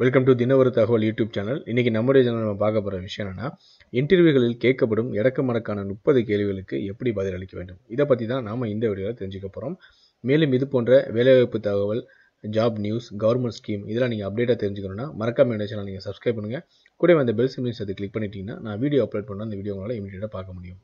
Welcome to தினவர தகவல் YouTube channel. இன்றைக்கி நம்முடைய சேனல் நம்ம பார்க்க போகிற விஷயம் என்னென்னா இன்டர்வியூகளில் கேட்கப்படும் இடக்கமடக்கான முப்பது கேள்விகளுக்கு எப்படி பதில் அளிக்க வேண்டும்? இதை பற்றி தான் நாம் இந்த வீடியோவில் தெரிஞ்சுக்க போகிறோம் மேலும் இது போன்ற வேலைவாய்ப்பு தகவல் ஜாப் நியூஸ் கவர்மெண்ட் ஸ்கீம் இதெல்லாம் நீங்கள் அப்டேட்டாக தெரிஞ்சுக்கணும்னா மறக்காம என்னோட சேனல் நீங்கள் சப்ஸ்கிரைப் பண்ணுங்கள் கூட அந்த பெல் சிம்லையும் அதை கிளிக் பண்ணிட்டீங்கன்னா நான் வீடியோ அப்லோட் பண்ண அந்த வீடியோ உங்களால் இமீடியட்டாக பார்க்க முடியும்.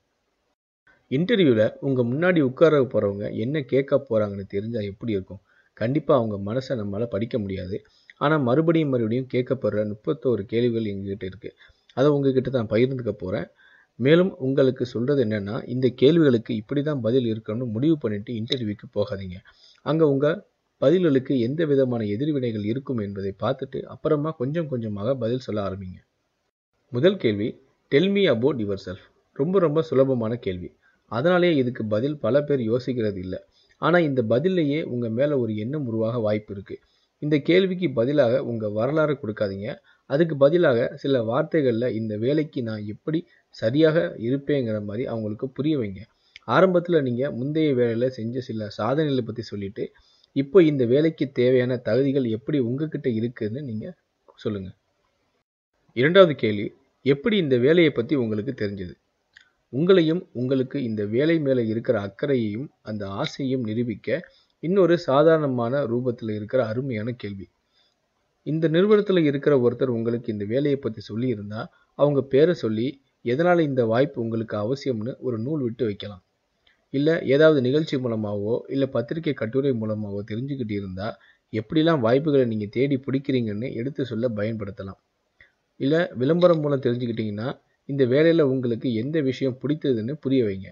இன்டர்வியூவில் உங்கள் முன்னாடி உட்கார போகிறவங்க என்ன கேட்க போகிறாங்கன்னு தெரிஞ்சால் எப்படி இருக்கும்? கண்டிப்பாக அவங்க மனசை நம்மளால் படிக்க முடியாது. ஆனால் மறுபடியும் மறுபடியும் கேட்கப்படுற முப்பத்தோரு கேள்விகள் எங்ககிட்ட இருக்குது அதை உங்ககிட்ட தான் பகிர்ந்துக்க போகிறேன் மேலும் உங்களுக்கு சொல்கிறது என்னென்னா இந்த கேள்விகளுக்கு இப்படி தான் பதில் இருக்கணும்னு முடிவு பண்ணிவிட்டு இன்டர்வியூக்கு போகாதீங்க. அங்கே உங்கள் பதில்களுக்கு எந்த விதமான எதிர்வினைகள் இருக்கும் என்பதை பார்த்துட்டு அப்புறமா கொஞ்சம் கொஞ்சமாக பதில் சொல்ல ஆரம்பிங்க. முதல் கேள்வி டெல்மி அபவுட் யுவர் செல்ஃப் ரொம்ப ரொம்ப சுலபமான கேள்வி. அதனாலே இதுக்கு பதில் பல பேர் யோசிக்கிறது இல்லை ஆனால் இந்த பதிலையே உங்கள் மேலே ஒரு எண்ணம் உருவாக வாய்ப்பு இருக்குது இந்த கேள்விக்கு பதிலாக உங்கள் வரலாறு கொடுக்காதீங்க. அதுக்கு பதிலாக சில வார்த்தைகளில் இந்த வேலைக்கு நான் எப்படி சரியாக இருப்பேங்கிற மாதிரி அவங்களுக்கு புரிய வைங்க. ஆரம்பத்தில் நீங்கள் முந்தைய வேலையில் செஞ்ச சில சாதனைகளை பற்றி சொல்லிவிட்டு இப்போ இந்த வேலைக்கு தேவையான தகுதிகள் எப்படி உங்ககிட்ட இருக்குதுன்னு நீங்கள் சொல்லுங்கள் இரண்டாவது கேள்வி எப்படி இந்த வேலையை பற்றி உங்களுக்கு தெரிஞ்சது? உங்களையும் உங்களுக்கு இந்த வேலை மேலே இருக்கிற அக்கறையையும் அந்த ஆசையும் நிரூபிக்க இன்னொரு சாதாரணமான ரூபத்தில் இருக்கிற அருமையான கேள்வி. இந்த நிறுவனத்தில் இருக்கிற ஒருத்தர் உங்களுக்கு இந்த வேலையை பற்றி சொல்லியிருந்தா அவங்க பேரை சொல்லி எதனால் இந்த வாய்ப்பு உங்களுக்கு அவசியம்னு ஒரு நூல் விட்டு வைக்கலாம். இல்லை ஏதாவது நிகழ்ச்சி மூலமாகவோ இல்லை பத்திரிகை கட்டுரை மூலமாகவோ தெரிஞ்சுக்கிட்டு இருந்தால் எப்படிலாம் வாய்ப்புகளை நீங்கள் தேடி பிடிக்கிறீங்கன்னு எடுத்து சொல்ல பயன்படுத்தலாம். இல்லை விளம்பரம் மூலம் தெரிஞ்சுக்கிட்டிங்கன்னா இந்த வேலையில் உங்களுக்கு எந்த விஷயம் பிடித்ததுன்னு புரிய வைங்க.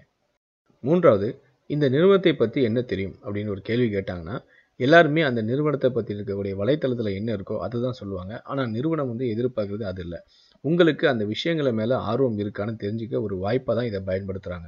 மூன்றாவது இந்த நிறுவனத்தை பற்றி என்ன தெரியும்? அப்படின்னு ஒரு கேள்வி கேட்டாங்கன்னா எல்லாருமே அந்த நிறுவனத்தை பற்றி இருக்கக்கூடிய வலைத்தளத்தில் என்ன இருக்கோ அதை தான் சொல்லுவாங்க. ஆனால் நிறுவனம் வந்து எதிர்பார்க்குறது அது இல்லை. உங்களுக்கு அந்த விஷயங்களை மேலே ஆர்வம் இருக்கான்னு தெரிஞ்சுக்க ஒரு வாய்ப்பாக தான் இதை பயன்படுத்துகிறாங்க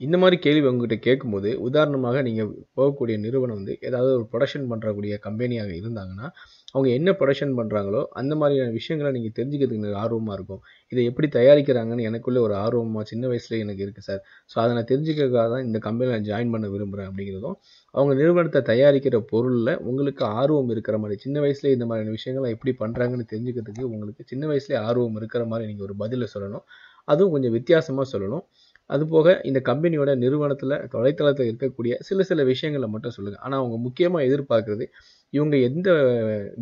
இந்த மாதிரி கேள்வி உங்ககிட்ட கேட்கும்போது உதாரணமாக நீங்கள் போகக்கூடிய நிறுவனம் வந்து ஏதாவது ஒரு ப்ரொடக்ஷன் பண்ணுறக்கூடிய கம்பெனியாக இருந்தாங்கன்னா அவங்க என்ன ப்ரொடக்ஷன் பண்ணுறாங்களோ அந்த மாதிரியான விஷயங்களை நீங்கள் தெரிஞ்சுக்கிறதுக்கு எனக்கு ஆர்வமாக இருக்கும். இதை எப்படி தயாரிக்கிறாங்கன்னு எனக்குள்ளே ஒரு ஆர்வமாக சின்ன வயசுல எனக்கு இருக்குது சார். ஸோ அதை நான் தெரிஞ்சுக்கிறதுக்காக தான் இந்த கம்பெனியில் நான் ஜாயின் பண்ண விரும்புகிறேன் அப்படிங்கிறதும் அவங்க நிறுவனத்தை தயாரிக்கிற பொருளில் உங்களுக்கு ஆர்வம் இருக்கிற மாதிரி சின்ன வயசுல இந்த மாதிரியான விஷயங்களை எப்படி பண்ணுறாங்கன்னு தெரிஞ்சுக்கிறதுக்கு உங்களுக்கு சின்ன வயசுலேயே ஆர்வம் இருக்கிற மாதிரி நீங்கள் ஒரு பதிலை சொல்லணும். அதுவும் கொஞ்சம் வித்தியாசமாக சொல்லணும். அதுபோக இந்த கம்பெனியோட நிறுவனத்தில் தொலைத்தளத்தில் இருக்கக்கூடிய சில சில விஷயங்களை மட்டும் சொல்லுங்கள் ஆனால் அவங்க முக்கியமாக எதிர்பார்க்குறது இவங்க எந்த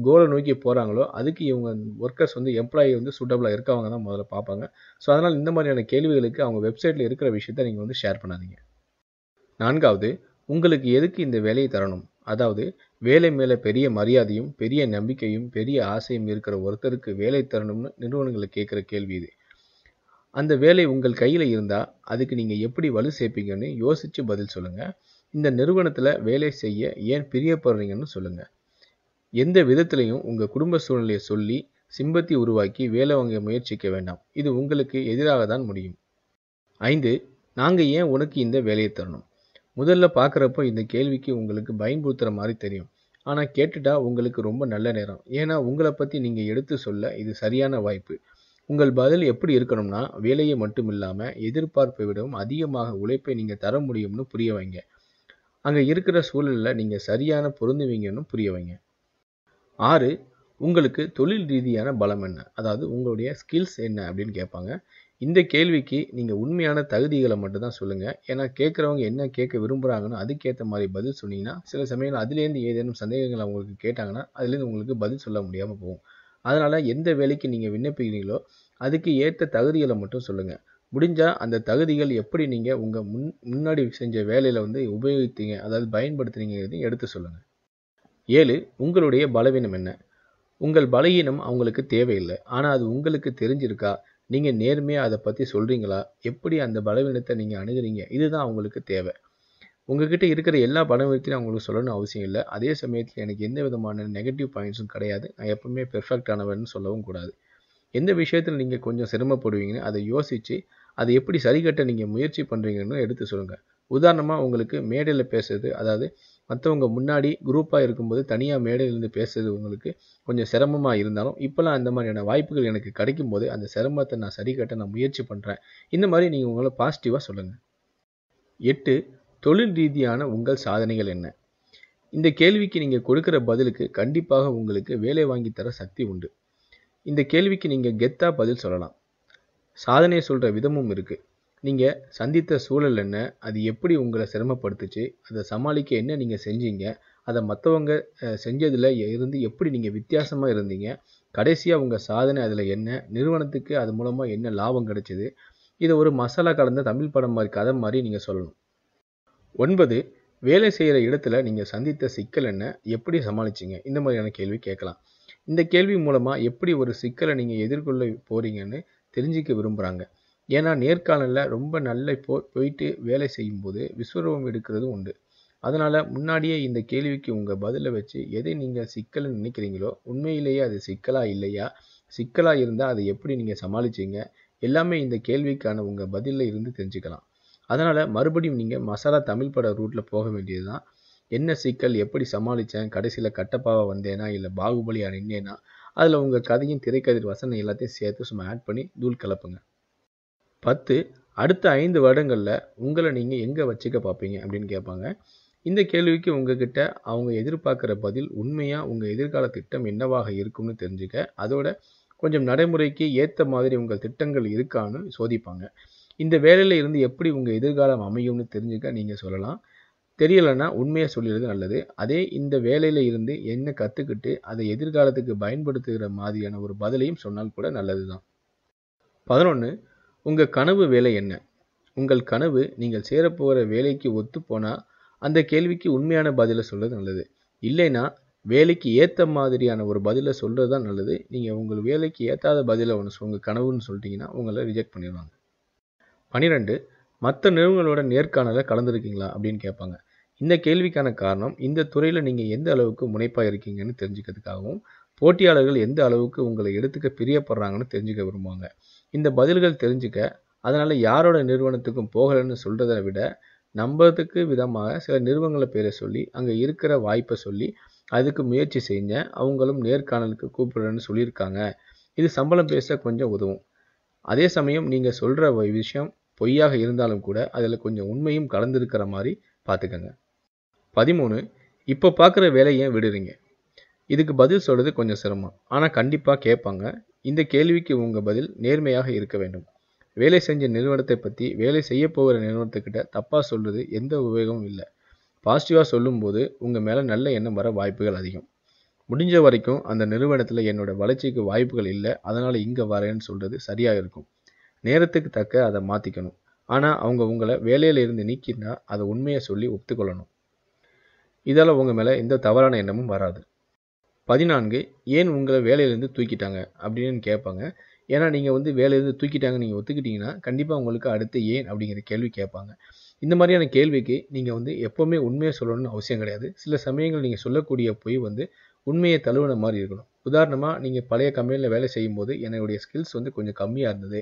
கோலை நோக்கி போகிறாங்களோ அதுக்கு இவங்க ஒர்க்கர்ஸ் வந்து எம்ப்ளாயி வந்து சூட்டபிளாக இருக்கவங்க தான் முதல்ல பார்ப்பாங்க. ஸோ அதனால் இந்த மாதிரியான கேள்விகளுக்கு அவங்க வெப்சைட்டில் இருக்கிற விஷயத்த நீங்கள் வந்து ஷேர் பண்ணாதீங்க. நான்காவது உங்களுக்கு எதுக்கு இந்த வேலையை தரணும்? அதாவது வேலை மேலே பெரிய மரியாதையும் பெரிய நம்பிக்கையும் பெரிய ஆசையும் இருக்கிற ஒருத்தருக்கு வேலை தரணும்னு நிறுவனங்களை கேட்குற கேள்வி இது. அந்த வேலை உங்கள் கையில் இருந்தால் அதுக்கு நீங்கள் எப்படி வலு சேர்ப்பீங்கன்னு யோசித்து பதில் சொல்லுங்கள் இந்த நிறுவனத்தில் வேலை செய்ய ஏன் பிரியப்படுறீங்கன்னு சொல்லுங்கள் எந்த விதத்துலையும் உங்கள் குடும்ப சூழ்நிலையை சொல்லி சிம்பத்தி உருவாக்கி வேலை வாங்க முயற்சிக்க வேண்டாம். இது உங்களுக்கு எதிராக தான் முடியும். ஐந்து நாங்கள் ஏன் உனக்கு இந்த வேலையை தரணும்? முதல்ல பார்க்குறப்போ இந்த கேள்விக்கு உங்களுக்கு பயன்படுத்துகிற மாதிரி தெரியும். ஆனால் கேட்டுட்டா உங்களுக்கு ரொம்ப நல்ல நேரம். ஏன்னா உங்களை பற்றி நீங்கள் எடுத்து சொல்ல இது சரியான வாய்ப்பு. உங்கள் பதில் எப்படி இருக்கணும்னா வேலையை மட்டும் இல்லாமல் எதிர்பார்ப்பை விடவும் அதிகமாக உழைப்பை நீங்கள் தர முடியும்னு புரிய வைங்க. அங்கே இருக்கிற சூழலில் நீங்கள் சரியான பொருந்துவீங்கன்னு புரிய வைங்க. ஆறு உங்களுக்கு தொழில் ரீதியான பலம் என்ன? அதாவது உங்களுடைய ஸ்கில்ஸ் என்ன அப்படின்னு கேட்பாங்க. இந்த கேள்விக்கு நீங்கள் உண்மையான தகுதிகளை மட்டும்தான் சொல்லுங்கள் ஏன்னா கேட்குறவங்க என்ன கேட்க விரும்புகிறாங்கன்னு அதுக்கேற்ற மாதிரி பதில் சொன்னீங்கன்னா சில சமயங்கள் அதுலேருந்து ஏதேனும் சந்தேகங்கள் அவங்களுக்கு கேட்டாங்கன்னா அதுலேருந்து உங்களுக்கு பதில் சொல்ல முடியாமல் போகும். அதனால் எந்த வேலைக்கு நீங்கள் விண்ணப்பிக்கிறீங்களோ அதுக்கு ஏற்ற தகுதிகளை மட்டும் சொல்லுங்கள் முடிஞ்சால் அந்த தகுதிகள் எப்படி நீங்கள் உங்கள் முன் முன்னாடி செஞ்ச வேலையில் வந்து உபயோகித்தீங்க அதாவது பயன்படுத்துறீங்கிறதையும் எடுத்து சொல்லுங்கள் ஏழு உங்களுடைய பலவீனம் என்ன? உங்கள் பலவீனம் அவங்களுக்கு தேவையில்லை. ஆனால் அது உங்களுக்கு தெரிஞ்சிருக்கா? நீங்கள் நேர்மையாக அதை பற்றி சொல்கிறீங்களா எப்படி அந்த பலவீனத்தை நீங்கள் அணுகிறீங்க? இதுதான் அவங்களுக்கு தேவை. உங்ககிட்ட இருக்கிற எல்லா பலவீனத்தையும் அவங்களுக்கு சொல்லணும்னு அவசியம் இல்லை. அதே சமயத்தில் எனக்கு எந்த விதமான நெகட்டிவ் பாயிண்ட்ஸும் கிடையாது. நான் எப்பவுமே பெர்ஃபெக்ட் சொல்லவும் கூடாது. எந்த விஷயத்தில் நீங்கள் கொஞ்சம் சிரமப்படுவீங்கன்னு அதை யோசித்து அதை எப்படி சரிகட்ட நீங்கள் முயற்சி பண்ணுறீங்கன்னு எடுத்து சொல்லுங்கள் உதாரணமாக உங்களுக்கு மேடையில் பேசுறது அதாவது மற்றவங்க முன்னாடி குரூப்பாக இருக்கும்போது தனியாக மேடையிலேருந்து பேசுறது உங்களுக்கு கொஞ்சம் சிரமமாக இருந்தாலும் இப்போலாம் அந்த மாதிரியான வாய்ப்புகள் எனக்கு கிடைக்கும் போது அந்த சிரமத்தை நான் சரிகட்ட நான் முயற்சி பண்ணுறேன் இந்த மாதிரி நீங்கள் உங்களை பாசிட்டிவாக சொல்லுங்கள் எட்டு தொழில் ரீதியான உங்கள் சாதனைகள் என்ன? இந்த கேள்விக்கு நீங்கள் கொடுக்குற பதிலுக்கு கண்டிப்பாக உங்களுக்கு வேலை வாங்கி தர சக்தி உண்டு. இந்த கேள்விக்கு நீங்கள் கெத்தாக பதில் சொல்லலாம். சாதனையை சொல்கிற விதமும் இருக்குது நீங்கள் சந்தித்த சூழல் என்ன? அது எப்படி உங்களை சிரமப்படுத்துச்சு? அதை சமாளிக்க என்ன நீங்கள் செஞ்சீங்க? அதை மற்றவங்க செஞ்சதில் இருந்து எப்படி நீங்கள் வித்தியாசமாக இருந்தீங்க? கடைசியாக உங்கள் சாதனை அதில் என்ன? நிறுவனத்துக்கு அது மூலமாக என்ன லாபம் கிடைச்சிது? இதை ஒரு மசாலா கலந்த தமிழ் படம் மாதிரி கதை மாதிரி நீங்கள் சொல்லணும். ஒன்பது வேலை செய்கிற இடத்துல நீங்கள் சந்தித்த சிக்கல் என்ன? எப்படி சமாளிச்சிங்க? இந்த மாதிரியான கேள்வி கேட்கலாம். இந்த கேள்வி மூலமாக எப்படி ஒரு சிக்கலை நீங்கள் எதிர்கொள்ள போகிறீங்கன்னு தெரிஞ்சிக்க விரும்புகிறாங்க ஏன்னா நேர்காணலில் ரொம்ப நல்ல போ போயிட்டு வேலை செய்யும்போது விஸ்வரூபம் எடுக்கிறதும் உண்டு. அதனால் முன்னாடியே இந்த கேள்விக்கு உங்கள் பதிலை வச்சு எதை நீங்கள் சிக்கல்னு நினைக்கிறீங்களோ உண்மையிலேயே அது சிக்கலாக இல்லையா? சிக்கலாக இருந்தால் அதை எப்படி நீங்கள் சமாளிச்சிங்க? எல்லாமே இந்த கேள்விக்கான உங்கள் பதிலில் இருந்து தெரிஞ்சுக்கலாம். அதனால் மறுபடியும் நீங்கள் மசாலா தமிழ் பட ரூட்டில் போக வேண்டியது தான் என்ன சிக்கல் எப்படி சமாளித்தேன் கடைசியில் கட்டப்பாவை வந்தேனா இல்லை பாகுபலியாக நின்னேனா அதில் உங்கள் கதையும் திரைக்கதிர் வசனம் எல்லாத்தையும் சேர்த்து சும்மா ஆட் பண்ணி தூள் கலப்புங்க. பத்து அடுத்த ஐந்து வருடங்களில் உங்களை நீங்கள் எங்கே வச்சுக்க பார்ப்பீங்க அப்படின்னு கேட்பாங்க. இந்த கேள்விக்கு உங்ககிட்ட அவங்க எதிர்பார்க்குற பதில் உண்மையாக உங்கள் எதிர்கால திட்டம் என்னவாக இருக்கும்னு தெரிஞ்சுக்க அதோட கொஞ்சம் நடைமுறைக்கு ஏற்ற மாதிரி உங்கள் திட்டங்கள் இருக்கான்னு சோதிப்பாங்க. இந்த வேலையில் இருந்து எப்படி உங்கள் எதிர்காலம் அமையும்னு தெரிஞ்சுக்க நீங்கள் சொல்லலாம். தெரியலைன்னா உண்மையை சொல்லிடுறது நல்லது. அதே இந்த வேலையில் இருந்து என்ன கற்றுக்கிட்டு அதை எதிர்காலத்துக்கு பயன்படுத்துகிற மாதிரியான ஒரு பதிலையும் சொன்னால் கூட நல்லது தான் பதினொன்று உங்கள் கனவு வேலை என்ன? உங்கள் கனவு நீங்கள் சேரப்போகிற வேலைக்கு ஒத்து போனால் அந்த கேள்விக்கு உண்மையான பதிலை சொல்கிறது நல்லது. இல்லைன்னா வேலைக்கு ஏற்ற மாதிரியான ஒரு பதிலை சொல்கிறது தான் நல்லது. நீங்கள் உங்கள் வேலைக்கு ஏற்றாத பதிலை ஒன்று உங்கள் கனவுன்னு சொல்லிட்டீங்கன்னா உங்களை ரிஜெக்ட் பண்ணிடுவாங்க. பன்னிரெண்டு மற்ற நிறுவனங்களோட நேர்காணலை கலந்துருக்கீங்களா அப்படின்னு கேட்பாங்க. இந்த கேள்விக்கான காரணம் இந்த துறையில் நீங்கள் எந்த அளவுக்கு முனைப்பாக இருக்கீங்கன்னு தெரிஞ்சுக்கிறதுக்காகவும் போட்டியாளர்கள் எந்த அளவுக்கு உங்களை எடுத்துக்க பிரியப்படுறாங்கன்னு தெரிஞ்சுக்க விரும்புவாங்க. இந்த பதில்கள் தெரிஞ்சுக்க அதனால் யாரோட நிறுவனத்துக்கும் போகலைன்னு சொல்கிறத விட நம்புறதுக்கு விதமாக சில நிறுவனங்களை பேரை சொல்லி அங்கே இருக்கிற வாய்ப்பை சொல்லி அதுக்கு முயற்சி செஞ்ச அவங்களும் நேர்காணலுக்கு கூப்பிடுறேன்னு சொல்லியிருக்காங்க. இது சம்பளம் பேச கொஞ்சம் உதவும். அதே சமயம் நீங்கள் சொல்கிற விஷயம் பொய்யாக இருந்தாலும் கூட அதில் கொஞ்சம் உண்மையும் கலந்துருக்கிற மாதிரி பார்த்துக்கங்க. பதிமூணு இப்போ பார்க்குற வேலையை விடுறீங்க? இதுக்கு பதில் சொல்கிறது கொஞ்சம் சிரமம். ஆனால் கண்டிப்பாக கேட்பாங்க. இந்த கேள்விக்கு உங்கள் பதில் நேர்மையாக இருக்க வேண்டும். வேலை செஞ்ச நிறுவனத்தை பற்றி வேலை செய்ய போகிற நிறுவனத்துக்கிட்ட தப்பாக சொல்கிறது எந்த உபயோகமும் இல்லை. பாசிட்டிவாக சொல்லும்போது உங்கள் மேலே நல்ல எண்ணம் வர வாய்ப்புகள் அதிகம். முடிஞ்ச வரைக்கும் அந்த நிறுவனத்தில் என்னோடய வளர்ச்சிக்கு வாய்ப்புகள் இல்லை. அதனால் இங்கே வரேன்னு சொல்கிறது சரியாக இருக்கும். நேரத்துக்கு தக்க அதை மாற்றிக்கணும் ஆனால் அவங்க உங்களை வேலையில் இருந்து நீக்கினா அதை உண்மையை சொல்லி ஒத்துக்கொள்ளணும் இதால் உங்கள் மேலே எந்த தவறான எண்ணமும் வராது. பதினான்கு ஏன் உங்களை வேலையிலேருந்து தூக்கிட்டாங்க அப்படின்னு கேட்பாங்க. ஏன்னா நீங்கள் வந்து வேலையிலேருந்து தூக்கிட்டாங்க நீங்கள் ஒத்துக்கிட்டிங்கன்னா கண்டிப்பாக உங்களுக்கு அடுத்து ஏன் அப்படிங்கிற கேள்வி கேட்பாங்க. இந்த மாதிரியான கேள்விக்கு நீங்கள் வந்து எப்போவுமே உண்மையை சொல்லணும்னு அவசியம் கிடையாது. சில சமயங்கள் நீங்கள் சொல்லக்கூடிய பொய் வந்து உண்மையை தழுவின மாதிரி இருக்கணும். உதாரணமாக நீங்கள் பழைய கம்பெனியில் வேலை செய்யும்போது என்னுடைய ஸ்கில்ஸ் வந்து கொஞ்சம் கம்மியாக இருந்தது.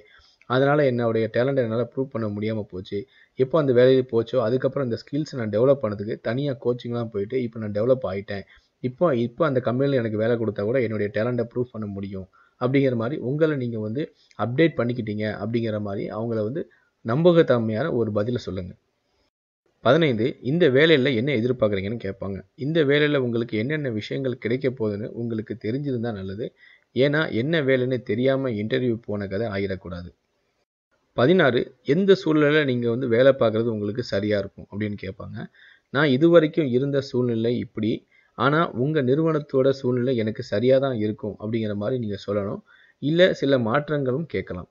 அதனால் என்னுடைய டேலண்ட்டை என்னால் ப்ரூவ் பண்ண முடியாமல் போச்சு. எப்போ அந்த வேலையில் போச்சோ அதுக்கப்புறம் அந்த ஸ்கில்ஸை நான் டெவலப் பண்ணதுக்கு தனியாக கோச்சிங்லாம் போயிட்டு இப்போ நான் டெவலப் ஆகிட்டேன் இப்போ இப்போ அந்த கம்பெனியில் எனக்கு வேலை கொடுத்தா கூட என்னுடைய டேலண்ட்டை ப்ரூவ் பண்ண முடியும். அப்படிங்கிற மாதிரி உங்களை நீங்கள் வந்து அப்டேட் பண்ணிக்கிட்டீங்க அப்படிங்கிற மாதிரி அவங்கள வந்து நம்பகத்தன்மையான ஒரு பதிலை சொல்லுங்கள் பதினைந்து இந்த வேலையில் என்ன எதிர்பார்க்குறீங்கன்னு கேட்பாங்க. இந்த வேலையில் உங்களுக்கு என்னென்ன விஷயங்கள் கிடைக்க போகுதுன்னு உங்களுக்கு தெரிஞ்சிருந்தால் நல்லது. ஏன்னா என்ன வேலைன்னு தெரியாமல் இன்டர்வியூ போன கதை ஆகிடக்கூடாது பதினாறு எந்த சூழ்நிலையில் நீங்கள் வந்து வேலை பார்க்குறது உங்களுக்கு சரியாக இருக்கும் அப்படின்னு கேட்பாங்க. நான் இது வரைக்கும் இருந்த சூழ்நிலை இப்படி. ஆனால் உங்கள் நிறுவனத்தோட சூழ்நிலை எனக்கு சரியாக தான் இருக்கும் அப்படிங்கிற மாதிரி நீங்கள் சொல்லணும். இல்லை சில மாற்றங்களும் கேட்கலாம்.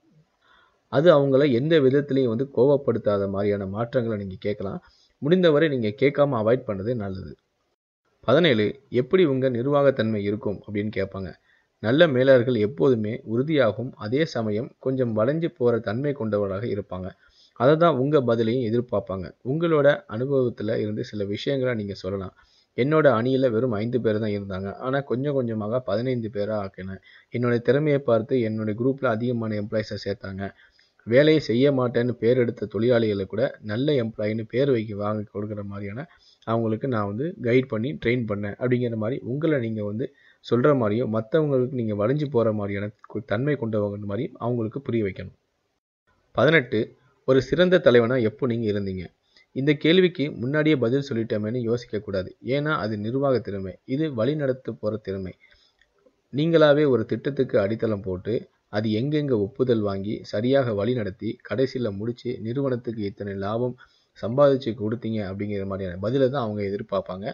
அது அவங்கள எந்த விதத்துலையும் வந்து கோவப்படுத்தாத மாதிரியான மாற்றங்களை நீங்கள் கேட்கலாம். முடிந்தவரை நீங்கள் கேட்காம அவாய்ட் பண்ணதே நல்லது. பதினேழு எப்படி உங்கள் நிர்வாகத்தன்மை இருக்கும் அப்படின்னு கேட்பாங்க. நல்ல மேலாளர்கள் எப்போதுமே உறுதியாகவும் அதே சமயம் கொஞ்சம் வளைஞ்சு போகிற தன்மை கொண்டவராக இருப்பாங்க. அதை தான் உங்கள் பதிலையும் எதிர்பார்ப்பாங்க. உங்களோட அனுபவத்தில் இருந்து சில விஷயங்களை நீங்கள் சொல்லலாம். என்னோட அணியில் வெறும் ஐந்து பேர் தான் இருந்தாங்க. ஆனால் கொஞ்சம் கொஞ்சமாக பதினைந்து பேராக ஆக்கினேன் என்னோட திறமையை பார்த்து என்னுடைய குரூப்பில் அதிகமான எம்ப்ளாயிஸை சேர்த்தாங்க. வேலையை செய்ய மாட்டேன்னு பேர் எடுத்த தொழிலாளிகளை கூட நல்ல எம்ப்ளாயின்னு பேர் வைக்க வாங்க கொடுக்குற மாதிரியான அவங்களுக்கு நான் வந்து கைட் பண்ணி ட்ரெயின் பண்ணேன். அப்படிங்கிற மாதிரி உங்களை நீங்கள் வந்து சொல்கிற மாதிரியும் மற்றவங்களுக்கு நீங்கள் வளைஞ்சு போகிற மாதிரியான தன்மை கொண்டவங்க மாதிரி அவங்களுக்கு புரிய வைக்கணும். பதினெட்டு ஒரு சிறந்த தலைவனாக எப்போ நீங்கள் இருந்தீங்க? இந்த கேள்விக்கு முன்னாடியே பதில் சொல்லிட்டோமேனு யோசிக்கக்கூடாது ஏன்னா அது நிர்வாக திறமை. இது வழிநடத்த போகிற திறமை. நீங்களாவே ஒரு திட்டத்துக்கு அடித்தளம் போட்டு அது எங்கெங்கே ஒப்புதல் வாங்கி சரியாக வழி நடத்தி கடைசியில் முடித்து நிறுவனத்துக்கு இத்தனை லாபம் சம்பாதிச்சு கொடுத்தீங்க அப்படிங்கிற மாதிரியான பதிலை தான் அவங்க எதிர்பார்ப்பாங்க.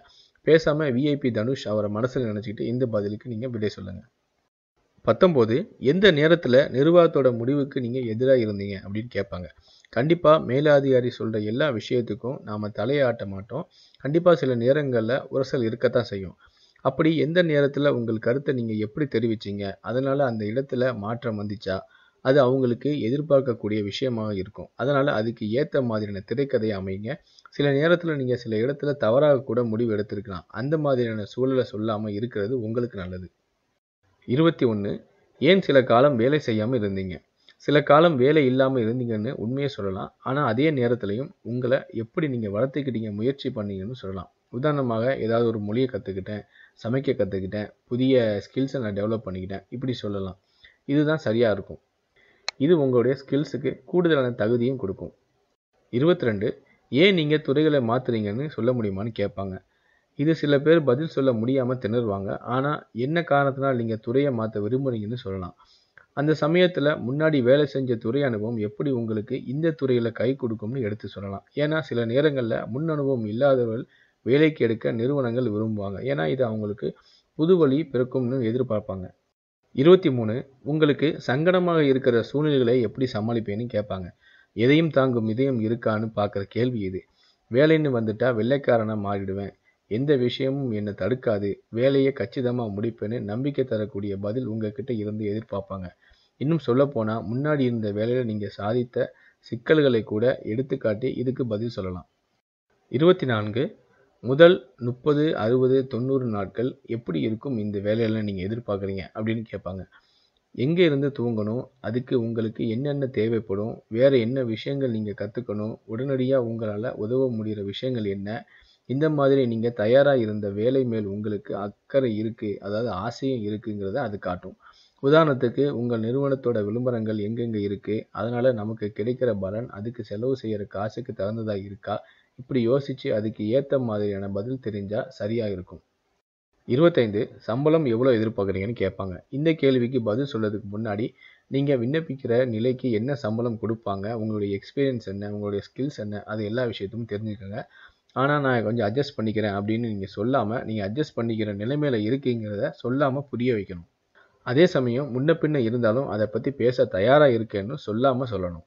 பேசாமல் விஐபி தனுஷ் அவரை மனசில் நினச்சிக்கிட்டு இந்த பதிலுக்கு நீங்கள் விடை சொல்லுங்கள் பத்தொம்போது எந்த நேரத்தில் நிர்வாகத்தோட முடிவுக்கு நீங்கள் எதிராக இருந்தீங்க அப்படின்னு கேட்பாங்க. கண்டிப்பாக மேலதிகாரி சொல்கிற எல்லா விஷயத்துக்கும் நாம் தலையாட்ட மாட்டோம். கண்டிப்பாக சில நேரங்களில் உரசல் இருக்கத்தான் செய்யும். அப்படி எந்த நேரத்தில் உங்கள் கருத்தை நீங்கள் எப்படி தெரிவிச்சீங்க? அதனால் அந்த இடத்துல மாற்றம் வந்துச்சா? அது அவங்களுக்கு எதிர்பார்க்கக்கூடிய விஷயமாக இருக்கும். அதனால் அதுக்கு ஏற்ற மாதிரியான திரைக்கதையை அமைங்க. சில நேரத்தில் நீங்கள் சில இடத்துல தவறாக கூட முடிவு எடுத்திருக்கலாம். அந்த மாதிரியான சூழலை சொல்லாமல் இருக்கிறது உங்களுக்கு நல்லது. இருபத்தி ஒன்று ஏன் சில காலம் வேலை செய்யாமல் இருந்தீங்க? சில காலம் வேலை இல்லாமல் இருந்தீங்கன்னு உண்மையை சொல்லலாம். ஆனால் அதே நேரத்துலையும் உங்களை எப்படி நீங்கள் வளர்த்துக்கிட்டீங்க முயற்சி பண்ணீங்கன்னு சொல்லலாம். உதாரணமாக ஏதாவது ஒரு மொழியை கற்றுக்கிட்டேன் சமைக்க கற்றுக்கிட்டேன் புதிய ஸ்கில்ஸை நான் டெவலப் பண்ணிக்கிட்டேன் இப்படி சொல்லலாம். இதுதான் சரியாக இருக்கும். இது உங்களுடைய ஸ்கில்ஸுக்கு கூடுதலான தகுதியும் கொடுக்கும். இருபத்தி ரெண்டு ஏன் நீங்கள் துறைகளை மாற்றுறீங்கன்னு சொல்ல முடியுமான்னு கேட்பாங்க. இது சில பேர் பதில் சொல்ல முடியாமல் திணறுவாங்க. ஆனால் என்ன காரணத்தினால் நீங்கள் துறையை மாற்ற விரும்புகிறீங்கன்னு சொல்லலாம். அந்த சமயத்தில் முன்னாடி வேலை செஞ்ச துறை அனுபவம் எப்படி உங்களுக்கு இந்த துறையில் கை கொடுக்கும்னு எடுத்து சொல்லலாம். ஏன்னா சில நேரங்களில் முன் அனுபவம் இல்லாதவர்கள் வேலைக்கு எடுக்க நிறுவனங்கள் விரும்புவாங்க. ஏன்னா இது அவங்களுக்கு புது வழி பிறக்கும்னு எதிர்பார்ப்பாங்க. இருபத்தி மூணு உங்களுக்கு சங்கடமாக இருக்கிற சூழ்நிலைகளை எப்படி சமாளிப்பேன்னு கேட்பாங்க. எதையும் தாங்கும் இதயம் இருக்கான்னு பார்க்குற கேள்வி இது. வேலைன்னு வந்துட்டா வெள்ளைக்காரனாக மாறிடுவேன். எந்த விஷயமும் என்னை தடுக்காது. வேலையை கச்சிதமாக முடிப்பேன்னு நம்பிக்கை தரக்கூடிய பதில் உங்ககிட்ட இருந்து எதிர்பார்ப்பாங்க. இன்னும் சொல்லப்போனால் முன்னாடி இருந்த வேலையில் நீங்கள் சாதித்த சிக்கல்களை கூட எடுத்துக்காட்டி இதுக்கு பதில் சொல்லலாம். இருபத்தி நான்கு முதல் முப்பது அறுபது தொண்ணூறு நாட்கள் எப்படி இருக்கும் இந்த வேலையெல்லாம் நீங்கள் எதிர்பார்க்குறீங்க அப்படின்னு கேட்பாங்க. எங்கே இருந்து தூங்கணும்? அதுக்கு உங்களுக்கு என்னென்ன தேவைப்படும்? வேறு என்ன விஷயங்கள் நீங்கள் கற்றுக்கணும் உடனடியாக உங்களால் உதவ முடிகிற விஷயங்கள் என்ன? இந்த மாதிரி நீங்கள் தயாராக இருந்த வேலை மேல் உங்களுக்கு அக்கறை இருக்குது அதாவது ஆசையும் இருக்குங்கிறத அது காட்டும். உதாரணத்துக்கு உங்கள் நிறுவனத்தோட விளம்பரங்கள் எங்கெங்கே இருக்குது அதனால் நமக்கு கிடைக்கிற பலன் அதுக்கு செலவு செய்கிற காசுக்கு தகுந்ததாக இருக்கா? இப்படி யோசித்து அதுக்கு ஏற்ற மாதிரியான பதில் தெரிஞ்சால் சரியாக இருக்கும். இருபத்தைந்து சம்பளம் எவ்வளோ எதிர்பார்க்குறீங்கன்னு கேட்பாங்க. இந்த கேள்விக்கு பதில் சொல்கிறதுக்கு முன்னாடி நீங்கள் விண்ணப்பிக்கிற நிலைக்கு என்ன சம்பளம் கொடுப்பாங்க உங்களுடைய எக்ஸ்பீரியன்ஸ் என்ன உங்களுடைய ஸ்கில்ஸ் என்ன அது எல்லா விஷயத்தையும் தெரிஞ்சுக்கோங்க. ஆனால் நான் கொஞ்சம் அட்ஜஸ்ட் பண்ணிக்கிறேன் அப்படின்னு நீங்கள் சொல்லாமல் நீங்கள் அட்ஜஸ்ட் பண்ணிக்கிற நிலைமையில் இருக்கீங்கிறத சொல்லாமல் புரிய வைக்கணும். அதே சமயம் முன்ன பின்ன இருந்தாலும் அதை பற்றி பேச தயாராக இருக்கேன்னு சொல்லாமல் சொல்லணும்.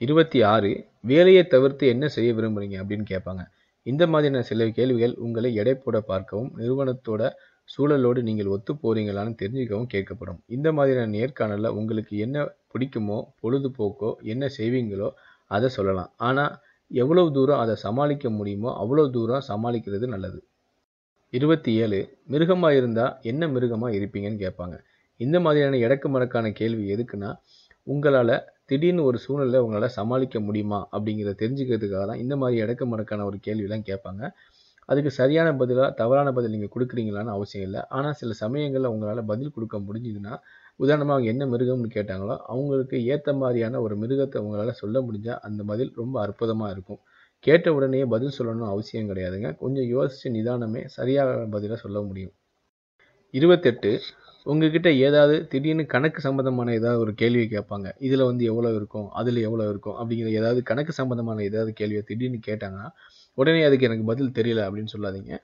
இருபத்தி ஆறு வேலையை தவிர்த்து என்ன செய்ய விரும்புகிறீங்க அப்படின்னு கேட்பாங்க. இந்த மாதிரியான சில கேள்விகள் உங்களை எடை போட பார்க்கவும் நிறுவனத்தோட சூழலோடு நீங்கள் ஒத்து போறீங்களான்னு தெரிஞ்சுக்கவும் கேட்கப்படும். இந்த மாதிரியான நேர்காணலில் உங்களுக்கு என்ன பிடிக்குமோ பொழுதுபோக்கோ என்ன செய்வீங்களோ அதை சொல்லலாம். ஆனால் எவ்வளவு தூரம் அதை சமாளிக்க முடியுமோ அவ்வளோ தூரம் சமாளிக்கிறது நல்லது. இருபத்தி ஏழு மிருகமாக இருந்தால் என்ன மிருகமாக இருப்பீங்கன்னு கேட்பாங்க. இந்த மாதிரியான இடக்கு மடக்கான கேள்வி எதுக்குன்னா உங்களால் திடீர்னு ஒரு சூழ்நிலை உங்களால் சமாளிக்க முடியுமா அப்படிங்கிறத தெரிஞ்சுக்கிறதுக்காக தான் இந்த மாதிரி இடக்க மடக்கான ஒரு கேள்விலாம் கேட்பாங்க. அதுக்கு சரியான பதிலாக தவறான பதில் நீங்கள் கொடுக்குறீங்களான்னு அவசியம் இல்லை. ஆனால் சில சமயங்களில் உங்களால் பதில் கொடுக்க முடிஞ்சுதுன்னா உதாரணமாக அவங்க என்ன மிருகம்னு கேட்டாங்களோ அவங்களுக்கு ஏற்ற மாதிரியான ஒரு மிருகத்தை உங்களால் சொல்ல முடிஞ்சால் அந்த பதில் ரொம்ப அற்புதமாக இருக்கும். கேட்ட உடனே பதில் சொல்லணும் அவசியம் கிடையாதுங்க. கொஞ்சம் யோசித்து நிதானமே சரியான பதிலாக சொல்ல முடியும். இருபத்தெட்டு உங்ககிட்ட ஏதாவது திடீர்னு கணக்கு சம்மந்தமான ஏதாவது ஒரு கேள்வி கேட்பாங்க. இதில் வந்து எவ்வளோ இருக்கும்? அதில் எவ்வளோ இருக்கும்? அப்படிங்கிற ஏதாவது கணக்கு சம்மந்தமான ஏதாவது கேள்வியை திடீர்னு கேட்டாங்கன்னா உடனே அதுக்கு எனக்கு பதில் தெரியல அப்படின்னு சொல்லாதீங்க.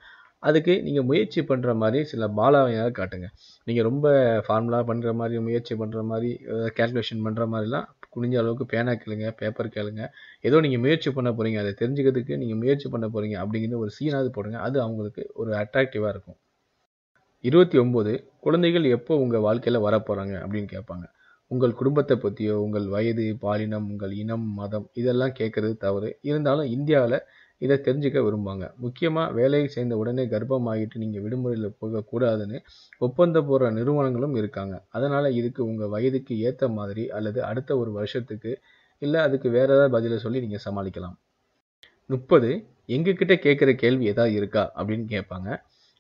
அதுக்கு நீங்கள் முயற்சி பண்ணுற மாதிரி சில பாலாவையாக காட்டுங்க. நீங்கள் ரொம்ப ஃபார்முலா பண்ணுற மாதிரி முயற்சி பண்ணுற மாதிரி கேல்குலேஷன் பண்ணுற மாதிரிலாம் குனிஞ்ச அளவுக்கு பேனா கேளுங்க பேப்பர் கேளுங்க. ஏதோ நீங்கள் முயற்சி பண்ண போகிறீங்க அதை தெரிஞ்சுக்கிறதுக்கு நீங்கள் முயற்சி பண்ண போகிறீங்க அப்படிங்கிற ஒரு சீனாவது போடுங்க. அது அவங்களுக்கு ஒரு அட்ராக்டிவாக இருக்கும். இருபத்தி ஒம்பது குழந்தைகள் எப்போ உங்கள் வாழ்க்கையில் வரப்போகிறாங்க அப்படின்னு கேட்பாங்க. உங்கள் குடும்பத்தை பற்றியோ உங்கள் வயது பாலினம் உங்கள் இனம் மதம் இதெல்லாம் கேட்குறது தவறு. இருந்தாலும் இந்தியாவில் இதை தெரிஞ்சுக்க விரும்புவாங்க. முக்கியமாக வேலையை சேர்ந்த உடனே கர்ப்பமாகிட்டு நீங்கள் விடுமுறையில் போகக்கூடாதுன்னு ஒப்பந்தம் போடுற நிறுவனங்களும் இருக்காங்க. அதனால் இதுக்கு உங்கள் வயதுக்கு ஏற்ற மாதிரி அல்லது அடுத்த ஒரு வருஷத்துக்கு இல்லை அதுக்கு வேறு ஏதாவது பதிலை சொல்லி நீங்கள் சமாளிக்கலாம். முப்பது எங்ககிட்ட கேட்குற கேள்வி ஏதாவது இருக்கா அப்படின்னு கேட்பாங்க.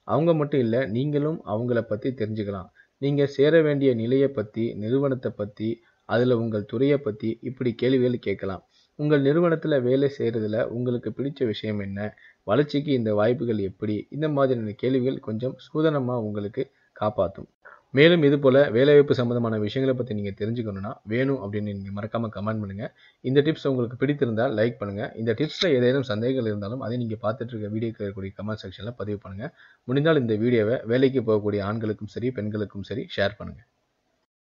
அவங்க மட்டும் இல்லை நீங்களும் அவங்கள பற்றி தெரிஞ்சுக்கலாம். நீங்கள் சேர வேண்டிய நிலையை பற்றி நிறுவனத்தை பற்றி அதில் உங்கள் துறையை பற்றி இப்படி கேள்விகள் கேட்கலாம். உங்கள் நிறுவனத்தில் வேலை செய்கிறதுல உங்களுக்கு பிடிச்ச விஷயம் என்ன? வளர்ச்சிக்கு இந்த வாய்ப்புகள் எப்படி? இந்த மாதிரியான கேள்விகள் கொஞ்சம் சூதனமாக உங்களுக்கு காப்பாற்றும் மேலும் இது போல் வேலைவாய்ப்பு சம்மந்தமான விஷயங்களை பற்றி நீங்கள் தெரிஞ்சுக்கணுன்னா வேணும் அப்படின்னு நீங்கள் மறக்காமல் கமெண்ட் பண்ணுங்கள் இந்த டிப்ஸ் உங்களுக்கு பிடித்திருந்தால் லைக் பண்ணுங்கள் இந்த டிப்ஸில் ஏதேனும் சந்தேகங்கள் இருந்தாலும் அதை நீங்கள் பார்த்துட்டு இருக்க வீடியோக்கு இருக்கக்கூடிய கமெண்ட் செக்ஷனில் பதிவு பண்ணுங்கள் முடிந்தால் இந்த வீடியோவை வேலைக்கு போகக்கூடிய ஆண்களுக்கும் சரி பெண்களுக்கும் சரி ஷேர் பண்ணுங்கள்